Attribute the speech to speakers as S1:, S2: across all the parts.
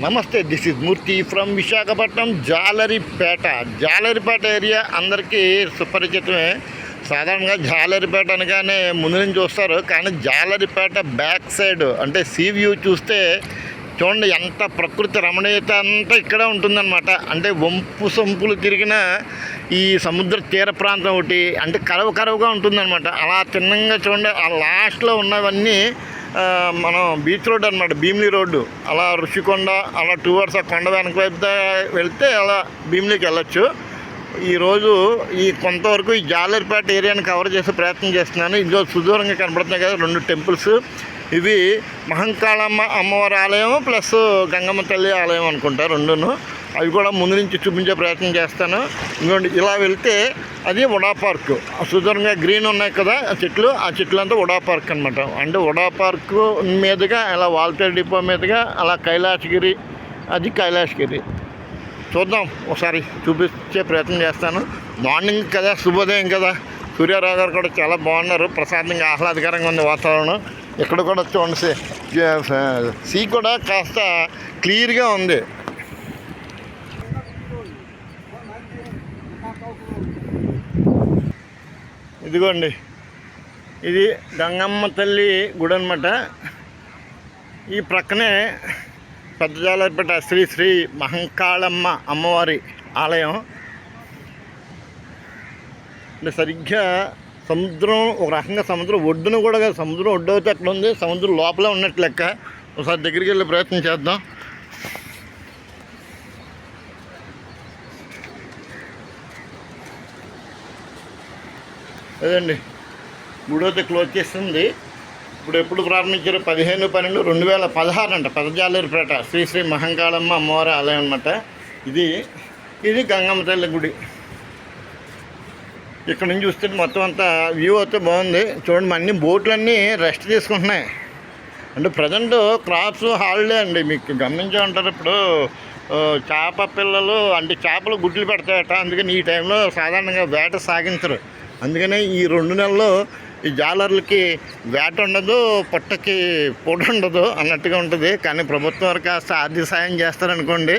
S1: నమస్తే this is Murthy from Visakhapatnam Jalaripeta Jalaripeta area అందరికీ సుపరిచితమే. సాధారణంగా జాలరిపేట అనగానే ముందు నుంచి చూస్తారు కానీ జాలరిపేట బ్యాక్ సైడ్ అంటే సీ వ్యూ చూస్తే చూడండి ఎంత ప్రకృతి రమణీయత అంతా ఇక్కడే ఉంటుందన్నమాట. అంటే వంపు సొంపులు తిరిగిన ఈ సముద్ర తీర ప్రాంతం ఒకటి అంటే కరవ కరవుగా ఉంటుందన్నమాట. అలా తిన్నంగా చూడండి ఆ లాస్ట్లో ఉన్నవన్నీ మనం బీచ్ రోడ్ అనమాట భీమిలి రోడ్డు. అలా ఋషికొండ అలా టూ అవర్స్ ఆ కొండ వెనక వైపు వెళ్తే అలా భీమిలికి వెళ్ళొచ్చు. ఈరోజు ఈ కొంతవరకు ఈ జాలర్పేట ఏరియాని కవర్ చేసే ప్రయత్నం చేస్తున్నాను. ఇందులో సుదూరంగా కనబడుతున్నాయి కదా రెండు టెంపుల్స్. ఇవి మహంకాళమ్మ అమ్మవారి ఆలయం ప్లస్ గంగమ్మ తల్లి ఆలయం అనుకుంటా రెండును. అవి కూడా ముందు నుంచి చూపించే ప్రయత్నం చేస్తాను. ఇంకోటి ఇలా వెళ్తే అది ఉడా పార్క్. సుదూరంగా గ్రీన్ ఉన్నాయి కదా ఆ చెట్లు ఆ చెట్లు అంతా ఉడా పార్క్ అనమాట అంటే ఉడా పార్క్ మీదుగా అలా వాల్తేరు డిపో మీదుగా అలా కైలాసగిరి అది కైలాసగిరి. చూద్దాం ఒకసారి చూపించే ప్రయత్నం చేస్తాను. మార్నింగ్ కదా శుభోదయం కదా. సూర్యారావు గారు కూడా చాలా బాగున్నారు. ప్రశాంతంగా ఆహ్లాదకరంగా ఉంది వాతావరణం. ఇక్కడ కూడా చూడండి సీ కూడా కాస్త క్లియర్గా ఉంది. ఇదిగోండి. ఇది గంగమ్మ తల్లి గుడి అనమాట ఈ ప్రక్కనే పెద్దజాలపేట శ్రీ శ్రీ మహంకాళమ్మ అమ్మవారి ఆలయం. అంటే సరిగ్గా సముద్రం ఒక రకంగా సముద్రం ఒడ్డున కూడా సముద్రం ఒడ్డు అయితే అట్లా ఉంది? సముద్రం లోపల ఉన్నట్టు లెక్క. ఒకసారి దగ్గరికి వెళ్ళే ప్రయత్నం చేద్దాం. అదండి. గుడి అయితే క్లోజ్ చేస్తుంది. ఇప్పుడు ఎప్పుడు ప్రారంభించారు? పదిహేను పన్నెండు రెండు వేల పదహారు అంట. పదజాలూరుపేట శ్రీ శ్రీ మహంకాళమ్మ అమ్మవారి ఆలయం అనమాట ఇది ఇది గంగమ్మ తల్లి గుడి. ఇక్కడ నుంచి చూస్తే మొత్తం అంతా వ్యూ అయితే బాగుంది. చూడండి అన్ని బోట్లన్నీ రెస్ట్ తీసుకుంటున్నాయి. అంటే ప్రజెంట్ క్రాప్స్ హాలిడే అండి. మీకు గమనించే ఉంటారు ఇప్పుడు చేప పిల్లలు అంటే చేపలు గుడ్లు పెడతాయట. అందుకని ఈ టైంలో సాధారణంగా వేట సాగించరు. అందుకనే ఈ రెండు నెలల్లో ఈ జాలర్లకి వేట ఉండదు పొట్టకి పూట ఉండదు అన్నట్టుగా ఉంటుంది. కానీ ప్రభుత్వం వారు కాస్త ఆర్థిక సాయం చేస్తారనుకోండి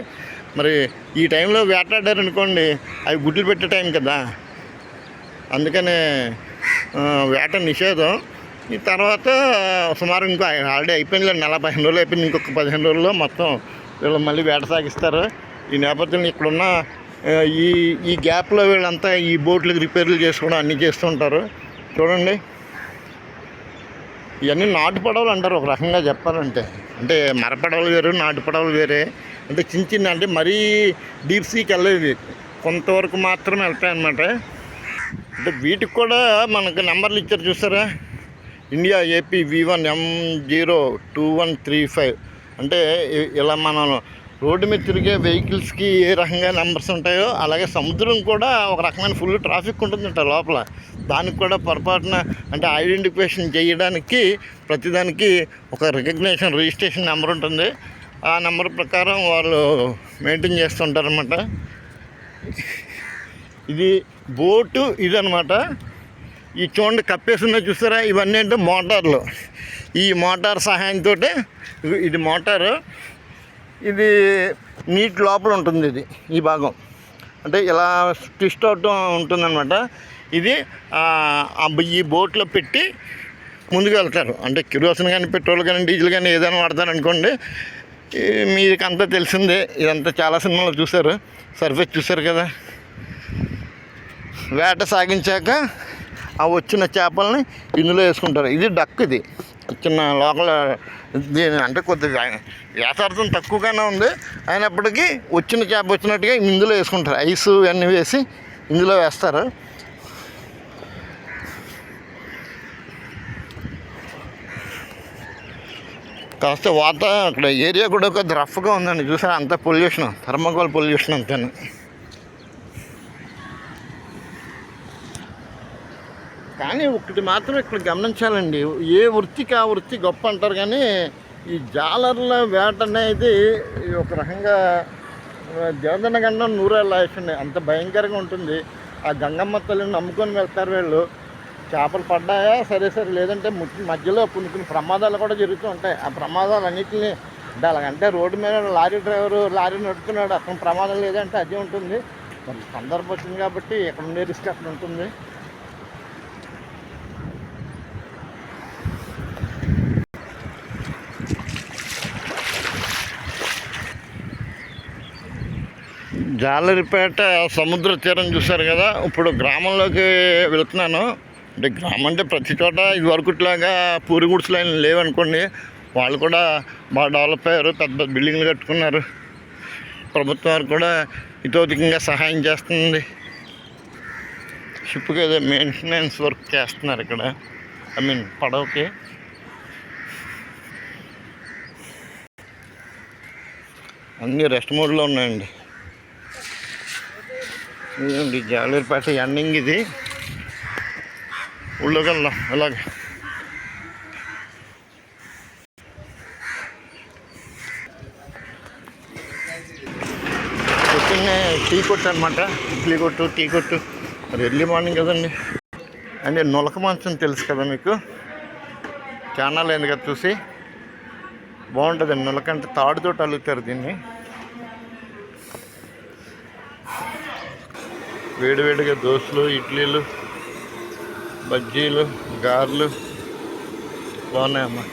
S1: మరి ఈ టైంలో వేటాడారనుకోండి అవి గుడ్లు పెట్టే టైం కదా. అందుకనే వేట నిషేధం. ఈ తర్వాత సుమారు ఇంకో ఆల్రెడీ అయిపోయింది నెల పదిహేను రోజులు అయిపోయింది ఇంకొక పదిహేను రోజుల్లో మొత్తం వీళ్ళు మళ్ళీ వేట సాగిస్తారు. ఈ నేపథ్యంలో ఇక్కడున్న ఈ ఈ గ్యాప్లో వీళ్ళంతా ఈ బోట్లకు రిపేర్లు చేసుకోవడం అన్నీ చేస్తుంటారు. చూడండి. ఇవన్నీ నాటు పడవలు అంటారు ఒక రకంగా చెప్పాలంటే. అంటే మరపడవలు వేరు నాటు పడవలు వేరే. అంటే చిన్న చిన్న అంటే మరీ డీప్ సీకి వెళ్ళేది. కొంతవరకు మాత్రమే వెళ్తాయన్నమాట అంటే వీటికి కూడా మనకు నెంబర్లు ఇచ్చారు చూసారా? India AP V one M zero two one three five. అంటే ఇలా మనం రోడ్డు మీద తిరిగే వెహికల్స్కి ఏ రకంగా నెంబర్స్ ఉంటాయో అలాగే సముద్రం కూడా ఒక రకమైన ఫుల్ ట్రాఫిక్ ఉంటుందంట లోపల. దానికి కూడా పొరపాటున అంటే ఐడెంటిఫికేషన్ చేయడానికి ప్రతిదానికి ఒక రికగ్నేషన్ రిజిస్ట్రేషన్ నెంబర్ ఉంటుంది. ఆ నెంబర్ ప్రకారం వాళ్ళు మెయింటైన్ చేస్తుంటారనమాట ఇది బోటు ఇదనమాట ఈ చూడండి కప్పేసిన చూసారా? ఇవన్నీ అంటే మోటార్లు. ఈ మోటార్ సహాయంతో ఇది మోటారు. ఇది మీట్ లోపల ఉంటుంది ఇది ఈ భాగం. అంటే ఇలా ట్విస్ట్ అవుతూ ఉంటుందన్నమాట. ఇది ఆ, ఈ బోట్లో పెట్టి ముందుకు వెళ్తారు. అంటే కిరోసిన్ కానీ పెట్రోల్ కానీ డీజిల్ కానీ ఏదైనా వాడతారు అనుకోండి మీకు అంతా తెలిసిందే. ఇదంతా చాలా సినిమాలు చూశారు. సర్ఫేస్ చూశారు కదా. వేట సాగించాక ఆ వచ్చిన చేపల్ని ఇందులో వేసుకుంటారు. ఇది డక్ ఇది. చిన్న లోపల దీని అంటే కొద్దిగా వ్యాసార్థం తక్కువగానే ఉంది. అయినప్పటికీ వచ్చిన చేప వచ్చినట్టుగా ఇందులో వేసుకుంటారు. ఐస్ ఇవన్నీ వేసి ఇందులో వేస్తారు. కాస్త వాత అక్కడ ఏరియా కూడా కొద్ది రఫ్గా ఉందండి. చూసారా అంత పొల్యూషన్ థర్మకోల్ పొల్యూషన్ అంతేనా. కానీ ఒకటి మాత్రం ఇక్కడ గమనించాలండి. ఏ వృత్తికి ఆ వృత్తి గొప్ప అంటారు కానీ ఈ జాలర్ల వేట అనేది ఒక రకంగా దేవదన గండం నూరేళ్ళ ఆయుషండి అంత భయంకరంగా ఉంటుంది. ఆ గంగమ్మ తల్లిని నమ్ముకొని వెళ్తారు వీళ్ళు. చేపలు పడ్డాయా? సరే సరే. లేదంటే మధ్యలో కొన్ని కొన్ని ప్రమాదాలు కూడా జరుగుతూ ఉంటాయి. ఆ ప్రమాదాలన్నింటినీ అంటే అలాగంటే రోడ్డు మీద లారీ డ్రైవరు లారీ నడుపుతున్నాడు. అక్కడ ప్రమాదం లేదంటే అదే ఉంటుంది. మరి సందర్భం వచ్చింది కాబట్టి ఎక్కడ ఉండే రిస్క్ అక్కడ ఉంటుంది. జాలరిపేట సముద్ర తీరం చూశారు కదా. ఇప్పుడు గ్రామంలోకి వెళుతున్నాను. అంటే గ్రామం అంటే ప్రతి చోట ఇది వరకుట్లాగా పూరి గుడ్స్లు అయిన లేవనుకోండి వాళ్ళు కూడా బాగా డెవలప్ అయ్యారు పెద్ద పెద్ద బిల్డింగ్లు కట్టుకున్నారు. ప్రభుత్వం వారు కూడా ఇతోధికంగా సహాయం చేస్తుంది. షిప్కి ఏదో మెయింటెనెన్స్ వర్క్ చేస్తున్నారు ఇక్కడ. ఐ మీన్ పడవకి. అన్నీ రెస్ట్ మోడ్లో ఉన్నాయండి. ఇదండి జాలూరుపేట ఎండింగ్ ఇది. ఊళ్ళోకి వెళ్దాం అలాగే. పొద్దున్నే టీ కొట్టు అనమాట ఇడ్లీ కొట్టు టీ కొట్టు. మరి ఎర్లీ మార్నింగ్ కదండి. అంటే నులక మంచం తెలుసు కదా మీకు? ఛానల్ అయింది కదా చూసి. బాగుంటుందండి నులకంటే తాడుతో అల్లుతారు దీన్ని. వేడివేడిగా దోశలు ఇడ్లీలు బజ్జీలు గారెలు. బాగున్నాయమ్మా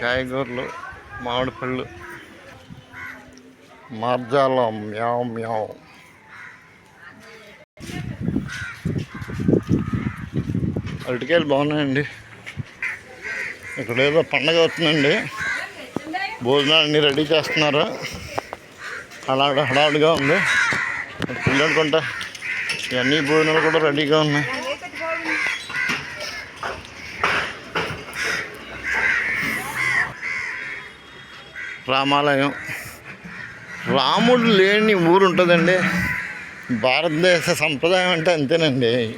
S1: కాయగూరలు మామిడి పళ్ళు మార్జాలం మ్యావ్ మ్యావ్. అరటికాయలు బాగున్నాయండి. ఇక్కడ ఏదో పండగ అవుతుందండి భోజనాలన్నీ రెడీ చేస్తున్నారు. అలా హడావుడిగా ఉంది. పిల్లలు ఇవన్నీ భోజనాలు కూడా రెడీగా ఉన్నాయి. రామాలయం. రాముడు లేని ఊరు ఉంటుందండి. భారతదేశ సంప్రదాయం అంటే అంతేనండి.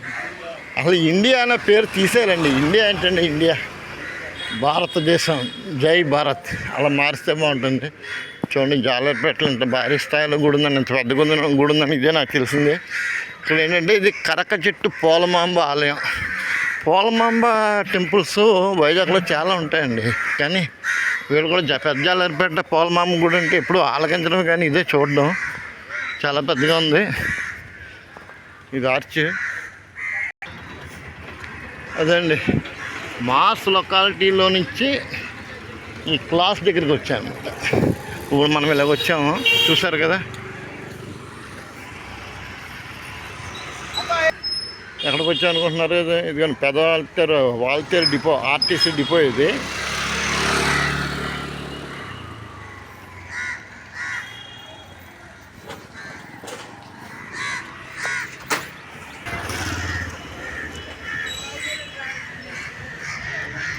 S1: అసలు ఇండియా అనే పేరు తీసేయాలండి. ఇండియా ఏంటండి ఇండియా. భారతదేశం. జై భారత్. అలా మారిస్తే బాగుంటుంది. చూడండి జాలర్పేటలో ఇంత భారీ స్థాయిలో గుడి ఉందని ఇంత పెద్ద గుడి గుడి ఉందని ఇదే నాకు తెలిసింది. ఇక్కడ ఏంటంటే ఇది కరక చెట్టు పోలమాంబ ఆలయం. పోలమాంబ టెంపుల్స్ వైజాగ్లో చాలా ఉంటాయండి. కానీ వీడు కూడా జ- పెద్ద జాలర్పేట పోలమాంబ గుడి అంటే ఎప్పుడు ఆలకించడం కానీ ఇదే చూడడం. చాలా పెద్దగా ఉంది. ఇది ఆర్చ్. అదండి మాస్ లొకాలిటీలో నుంచి ఈ క్లాస్ దగ్గరికి వచ్చాను ఇప్పుడు మనం ఇలాగ వచ్చాము. చూసారు కదా? ఎక్కడికి వచ్చాం అనుకుంటున్నారు ఇది ఇది కానీ పెద్ద Waltair Waltair depot RTC depot ఇది.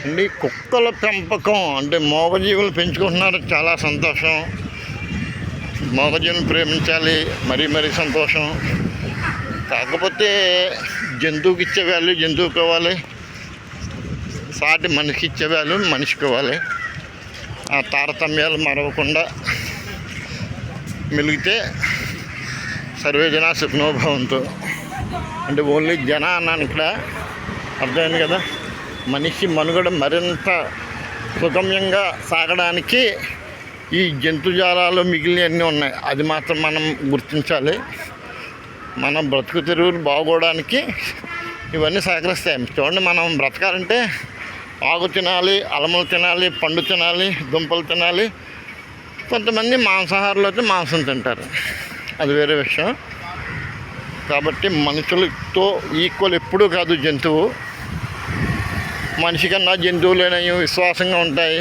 S1: అండి కుక్కల పెంపకం. అంటే మోగజీవులు పెంచుకుంటున్నారు. చాలా సంతోషం. మోగజీవులను ప్రేమించాలి. మరీ మరీ సంతోషం. కాకపోతే జంతువుకి ఇచ్చే వాల్యూ జంతువుకి ఇవ్వాలి. సాటి మనిషికి ఇచ్చే వాల్యూ మనిషికి ఇవ్వాలి. ఆ తారతమ్యాలు మరవకుండా మెలిగితే సర్వే జనా సుఖనోభవంతో అంటే ఓన్లీ జన అన్నాను ఇక్కడ. అర్థమైంది కదా? మనిషి మనుగడ మరింత సుగమ్యంగా సాగడానికి ఈ జంతుజాలాలు మిగిలినవన్నీ ఉన్నాయి. అది మాత్రం మనం గుర్తించాలి. మనం బ్రతుకు తెరువులు బాగోవడానికి ఇవన్నీ సహకరిస్తాయి. చూడండి మనం బ్రతకాలంటే ఆకు తినాలి అలములు తినాలి పండు తినాలి దుంపలు తినాలి. కొంతమంది మాంసాహారులు అయితే మాంసం తింటారు. అది వేరే విషయం. కాబట్టి మనుషులతో ఈక్వల్ ఎప్పుడూ కాదు జంతువు. మనిషి కన్నా జంతువులనేవి విశ్వాసంగా ఉంటాయి.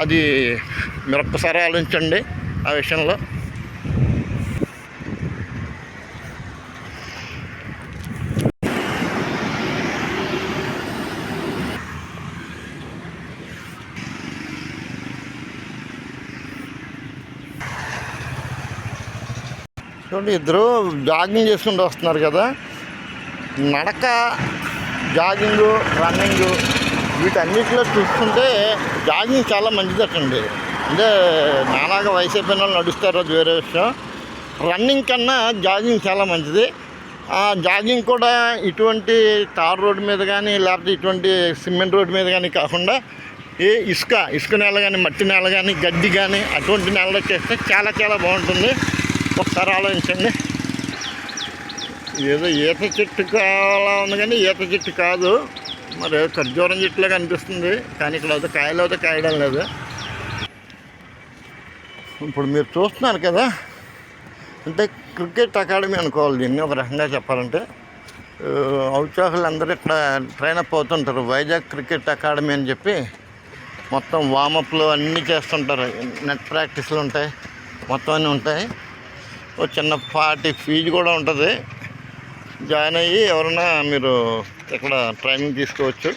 S1: అది మీరు ఒక్కసారి ఆలోచించండి ఆ విషయంలో. చూడండి ఇద్దరు జాగింగ్ చేసుకుంటూ వస్తున్నారు కదా. నడక జాగింగ్ రన్నింగ్ వీటన్నిటిలో చూసుకుంటే జాగింగ్ చాలా మంచిదటండి. అంటే నానాగా వయసు అయిపోయిన వాళ్ళు నడుస్తారు అది వేరే విషయం. రన్నింగ్ కన్నా జాగింగ్ చాలా మంచిది. జాగింగ్ కూడా ఇటువంటి తార్ రోడ్డు మీద కానీ లేకపోతే ఇటువంటి సిమెంట్ రోడ్డు మీద కానీ కాకుండా ఏ ఇసుక ఇసుక నేల కానీ మట్టి నేల కానీ గడ్డి కానీ అటువంటి నేలలో చేస్తే చాలా చాలా బాగుంటుంది. ఒకసారి ఆలోచించండి. ఏదో ఈత చెట్టు కావాలా ఉంది కానీ ఈత చెట్టు కాదు. మరి ఖర్జూరం చెట్టులాగా అనిపిస్తుంది కానీ ఇక్కడ అయితే కాయలు అయితే కాయడం లేదు. ఇప్పుడు మీరు చూస్తున్నారు కదా అంటే క్రికెట్ అకాడమీ అనుకోవాలి దీన్ని ఒక రకంగా చెప్పాలంటే. ఆ, ఔత్సాహులు అందరూ ఇక్కడ ట్రైన్ అప్ అవుతుంటారు. వైజాగ్ క్రికెట్ అకాడమీ అని చెప్పి మొత్తం వామప్లు అన్నీ చేస్తుంటారు. నెట్ ప్రాక్టీస్లు ఉంటాయి మొత్తం అన్నీ ఉంటాయి. ఒక చిన్న పార్టీ ఫీజు కూడా ఉంటుంది. జాయిన్ అయ్యి ఎవరన్నా మీరు ఇక్కడ ట్రైనింగ్ తీసుకోవచ్చు.